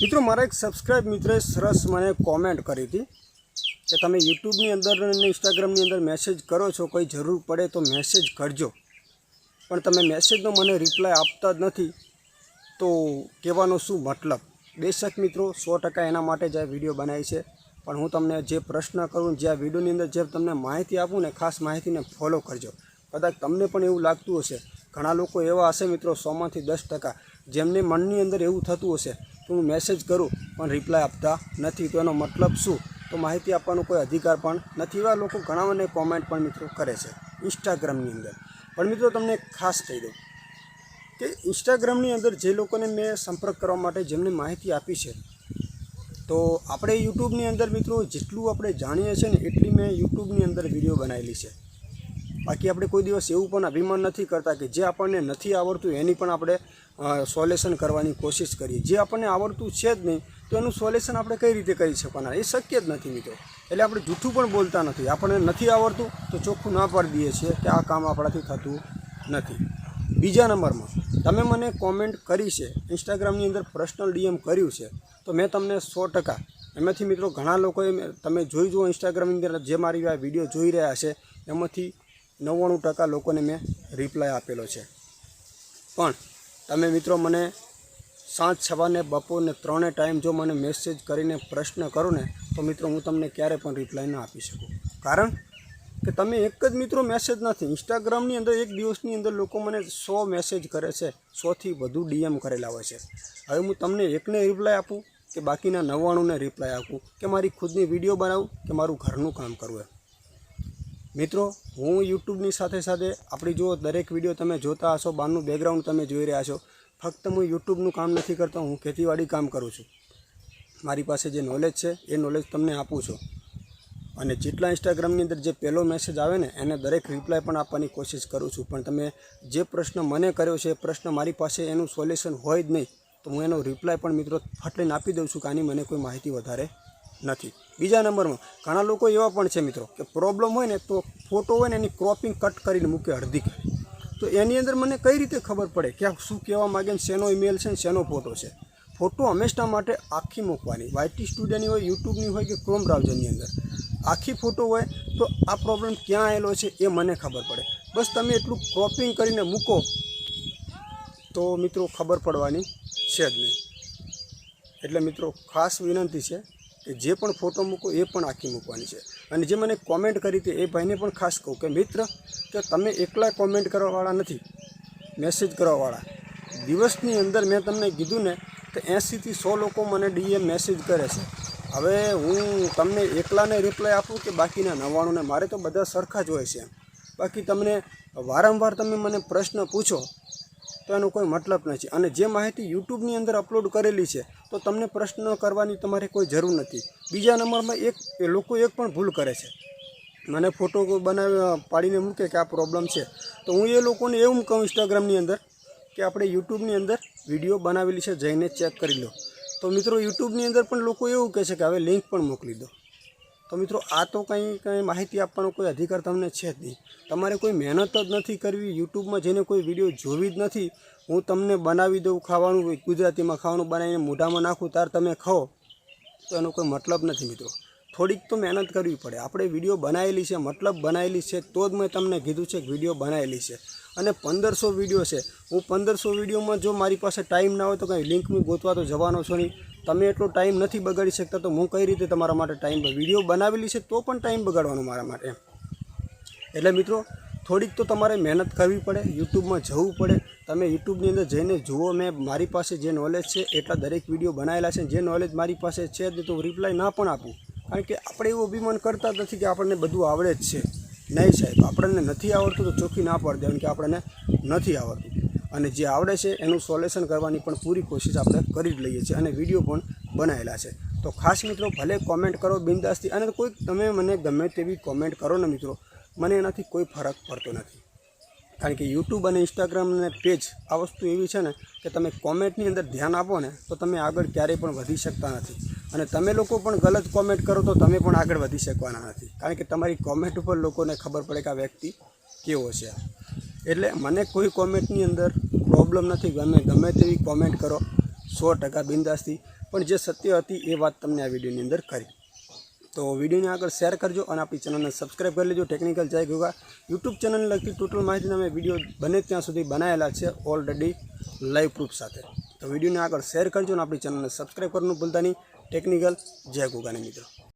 મિત્રો, મારા એક સબસ્ક્રાઇબ મિત્રે સરસ મને કોમેન્ટ કરી હતી કે તમે યુટ્યુબની અંદર અને ઇન્સ્ટાગ્રામની અંદર મેસેજ કરો છો, કોઈ જરૂર પડે તો મેસેજ કરજો. પણ તમે મેસેજનો મને રિપ્લાય આપતા જ નથી, તો કહેવાનો શું મતલબ? બેશક મિત્રો, સો ટકા એના માટે જ આ વીડિયો બનાવી છે. પણ હું તમને જે પ્રશ્ન કરું, જે આ વિડીયોની અંદર જે તમને માહિતી આપું ને, ખાસ માહિતીને ફોલો કરજો. કદાચ તમને પણ એવું લાગતું હશે. ઘણા લોકો એવા હશે મિત્રો સોમાંથી દસ ટકા, જેમને મનની અંદર એવું થતું હશે કે હું મેસેજ કરું, પણ રિપ્લાય આપતા નથી. તો એનો મતલબ શું? તો માહિતી આપવાનો કોઈ અધિકાર પણ નથી. એવા લોકો ઘણા મને કોમેન્ટ પણ મિત્રો કરે છે ઇન્સ્ટાગ્રામની અંદર. પણ મિત્રો તમને ખાસ કહી દઉં કે ઇન્સ્ટાગ્રામની અંદર જે લોકોને મેં સંપર્ક કરવા માટે જેમને માહિતી આપી છે, તો આપણે યુટ્યુબની અંદર મિત્રો જેટલું આપણે જાણીએ છીએ ને એટલી મેં યુટ્યુબની અંદર વીડિયો બનાવેલી છે. બાકી આપણે કોઈ દિવસ એવું પણ અભિમાન નથી કરતા કે જે આપણને નથી આવડતું એની પણ આપણે સોલ્યુશન કરવાની કોશિશ કરીએ. જે આપણને આવડતું છે જ નહીં, તો એનું સોલ્યુશન આપણે કઈ રીતે કરી શકવાના? એ શક્ય જ નથી મિત્રો. એટલે આપણે જૂઠું પણ બોલતા નથી. આપણને નથી આવડતું તો ચોખ્ખું ના પાડી દઈએ છીએ કે આ કામ આપણાથી થતું નથી. બીજા નંબરમાં, તમે મને કોમેન્ટ કરી છે ઇન્સ્ટાગ્રામની અંદર પર્સનલ ડીએમ કર્યું છે, તો મેં તમને સો ટકા, એમાંથી મિત્રો ઘણા લોકોએ તમે જોઈ જુઓ ઇન્સ્ટાગ્રામની અંદર જે મારી આ વીડિયો જોઈ રહ્યા છે, એમાંથી નવ્વાણું ટકા લોકોને મેં રિપ્લાય આપેલો છે. પણ તમે મિત્રો મને સાંજ સવારને બપોરને ત્રણે ટાઈમ જો મને મેસેજ કરીને પ્રશ્ન કરો ને, તો મિત્રો હું તમને ક્યારે પણ રિપ્લાય ન આપી શકું. કારણ કે તમે એક જ મિત્રો મેસેજ નથી ઇન્સ્ટાગ્રામની અંદર એક દિવસની અંદર લોકો મને સો મેસેજ કરે છે સોથી વધુ ડીએમ કરેલા હોય છે. હવે હું તમને એકને રિપ્લાય આપું કે બાકીના નવ્વાણુંને રિપ્લાય આપું કે મારી ખુદની વીડિયો બનાવું કે મારું ઘરનું કામ કરવું મિત્રો, હું યુટ્યુબની સાથે સાથે આપણી જો દરેક વીડિયો તમે જોતા હશો, બહારનું બેકગ્રાઉન્ડ તમે જોઈ રહ્યા છો. ફક્ત હું યુટ્યુબનું કામ નથી કરતો, હું ખેતીવાડી કામ કરું છું. મારી પાસે જે નોલેજ છે, એ નોલેજ તમને આપું છું. અને જેટલા ઇન્સ્ટાગ્રામની અંદર જે પહેલો મેસેજ આવે ને, એને દરેક રિપ્લાય પણ આપવાની કોશિશ કરું છું. પણ તમે જે પ્રશ્ન મને કર્યો છે, એ પ્રશ્ન મારી પાસે એનું સોલ્યુશન હોય જ નહીં, તો હું એનો રિપ્લાય પણ મિત્રો ફટલીને આપી દઉં છું કે આની મને કોઈ માહિતી વધારે નથી. બીજા નંબરમાં, ઘણા લોકો એવા પણ છે મિત્રો કે પ્રોબ્લેમ હોય ને તો ફોટો હોય ને એની ક્રોપિંગ કટ કરીને મૂકે અડધી. તો એની અંદર મને કઈ રીતે ખબર પડે કે શું કહેવા માગે ને શેનો ઈમેલ છે ને શેનો ફોટો છે? ફોટો હંમેશા માટે આખી મૂકવાની. વાયટી સ્ટુડિયોની હોય યુટ્યુબની હોય કે ક્રોમ બ્રાઉઝરની અંદર. આખી ફોટો હોય તો આ પ્રોબ્લેમ ક્યાં આવેલો છે એ મને ખબર પડે. બસ તમે એટલું ક્રોપિંગ કરીને મૂકો તો મિત્રો ખબર પડવાની છે જ નહીં. એટલે મિત્રો ખાસ વિનંતી છે જે પણ ફોટો મૂકો એ પણ આખી મૂકવાની છે. અને જે મને કોમેન્ટ કરી હતી એ ભાઈને પણ ખાસ કહું કે મિત્ર, કે તમે એકલા કોમેન્ટ કરવાવાળા નથી મેસેજ કરવાવાળા. દિવસની અંદર મેં તમને કીધું ને કે એંસીથી સો લોકો મને ડીએમ મેસેજ કરે છે. હવે હું તમને એકલાને રિપ્લાય આપું કે બાકીના નવ્વાણુંને? મારે તો બધા સરખા જ હોય છે બાકી તમને વારંવાર તમે મને પ્રશ્ન પૂછો તો એનો કોઈ મતલબ નથી. અને જે માહિતી યુટ્યુબની અંદર અપલોડ કરેલી છે, તો તમને પ્રશ્ન કરવાની તમારે કોઈ જરૂર નથી. બીજા નંબરમાં એક લોકો એક પણ ભૂલ કરે છે. મને ફોટો બનાવી પાડીને મૂકે કે આ પ્રોબ્લેમ છે. તો હું એ લોકોને એવું કહું ઇન્સ્ટાગ્રામની અંદર કે આપણે યુટ્યુબની અંદર વીડિયો બનાવેલી છે, જઈને ચેક કરી લો. તો મિત્રો યુટ્યુબની અંદર પણ લોકો એવું કહે છે કે હવે લિંક પણ મોકલી દો. તો મિત્રો, આ તો કંઈ કંઈ માહિતી આપવાનો કોઈ અધિકાર તમને છે જ નહીં. તમારે કોઈ મહેનત જ નથી કરવી, યુટ્યુબમાં જઈને કોઈ વીડિયો જોવી જ નથી. હું તમને બનાવી દઉં ખાવાનું ગુજરાતીમાં ખાવાનું બનાવીને મોઢામાં નાખું, તાર તમે ખાઓ. તો એનો કોઈ મતલબ નથી મિત્રો. થોડીક તો મહેનત કરવી પડે. આપણે વીડિયો બનાવેલી છે, મતલબ બનાવેલી છે, તો જ મેં તમને કીધું છે કે વીડિયો બનાવેલી છે. અને પંદરસો વીડિયો છે. હું પંદરસો વિડીયોમાં જો મારી પાસે ટાઈમ ના હોય તો કંઈ લિંક મેં ગોતવા તો જવાનો છો નહીં. તમે એટલો ટાઈમ નથી બગાડી શકતા તો હું કઈ રીતે તમારા માટે ટાઈમ વીડિયો બનાવેલી છે તો પણ ટાઈમ બગાડવાનો મારા માટે. એટલે મિત્રો, થોડીક તો તમારે મહેનત કરવી પડે, યુટ્યુબમાં જવું પડે. તમે યુટ્યુબની અંદર જઈને જુઓ, મેં મારી પાસે જે નોલેજ છે, એટલા દરેક વીડિયો બનાવેલા છે. જે નોલેજ મારી પાસે છે તો રિપ્લાય ના પણ આપું. કારણ કે આપણે એવું અભિમાન કરતા નથી કે આપણને બધું આવડે જ છે. નહીં સાહેબ, આપણને નથી આવડતું તો ચોખ્ખી ના પાડી દેવાની કે આપણને નથી આવડતું. અને જે આવડે છે એનું સોલ્યુશન કરવાની પણ પૂરી કોશિશ આપણે કરી જ લઈએ છીએ અને વીડિયો પણ બનાવેલા છે. તો ખાસ મિત્રો, ભલે કોમેન્ટ કરો બિંદાસથી અને કોઈ તમે મને ગમે તેવી કોમેન્ટ કરો ને મિત્રો, મને એનાથી કોઈ ફરક પડતો નથી. કારણ કે યુટ્યુબ અને ઇન્સ્ટાગ્રામ અને પેજ આ વસ્તુ એવી છે ને કે તમે કોમેન્ટની અંદર ધ્યાન આપો ને, તો તમે આગળ ક્યારેય પણ વધી શકતા નથી. અને તમે લોકો પણ ગલત કોમેન્ટ કરો તો તમે પણ આગળ વધી શકવાના નથી. કારણ કે તમારી કોમેન્ટ ઉપર લોકોને ખબર પડે કે આ વ્યક્તિ કેવો છે. એટલે મને કોઈ કોમેન્ટની અંદર પ્રોબ્લેમ નથી ગમે. ગમે તેવી કોમેન્ટ કરો. સો ટકા બિંદાસથી પણ જે સત્ય હતી એ વાત તમને આ વિડીયોની અંદર કરી. તો વિડીયોને આગળ શેર કરજો અને આપણી ચેનલને સબસ્ક્રાઈબ કરી લેજો. ટેકનિકલ જય ગોગા. યુટ્યુબ ચેનલને લગતી ટોટલ માહિતી અમે વીડિયો બને ત્યાં સુધી બનાવેલા છે ઓલરેડી લાઈવ પ્રૂફ સાથે. તો વિડીયોને આગળ શેર કરજો અને આપણી ચેનલને સબસ્ક્રાઈબ કરવાનું ભૂલતા નહીં. ટેકનિકલ જય ગોગાની મિત્રો.